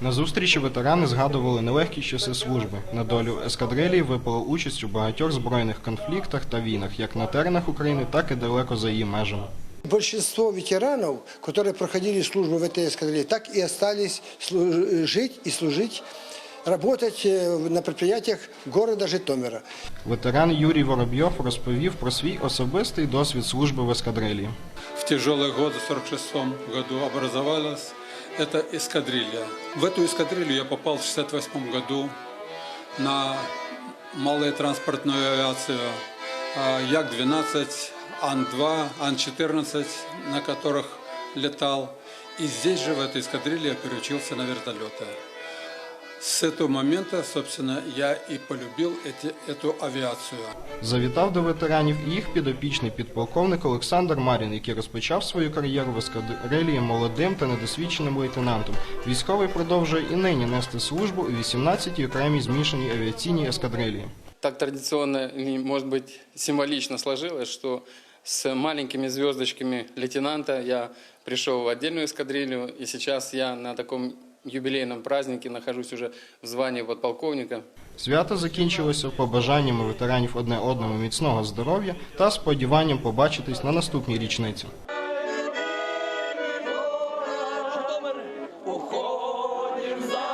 На зустрічі ветерани згадували нелегкі часи служби. На долю ескадрилії випала участь у багатьох збройних конфліктах та війнах, як на теренах України, так і далеко за її межами. Большинство ветеранов, которые проходили службу в этой эскадрилье, так и остались слу- жить и служить, работать э, на предприятиях города Житомира. Ветеран Юрій Воробйов розповів про свій особистий досвід служби в ескадрилії. В тяжелые годы, в 1946 году, образовалась эта эскадрилья. В эту эскадрилью я попал в 1968 году на малую транспортную авиацию а, Як-12, Ан-2, Ан-14, на которых летал. И здесь же, в этой эскадрилье, я переучился на вертолеты. С этого момента, собственно, я и полюбил эти, эту авиацию. Завітав до ветеранів і їх підопічний підполковник Олександр Марін, який розпочав свою кар'єру в ескадрилії молодим та недосвідченим лейтенантом. Військовий продовжує і нині нести службу у 18-й окремій змішаній авіаційній ескадрилії. так традиционно или, может быть, символично сложилось, что с маленькими звездочками лейтенанта я пришел в отдельную эскадрилью, и сейчас я на таком юбилейном празднике нахожусь уже в звании подполковника. Свято закінчилося побажаннями ветеранів одне одному міцного здоров'я та сподіванням побачитись на наступній річниці. Уходим за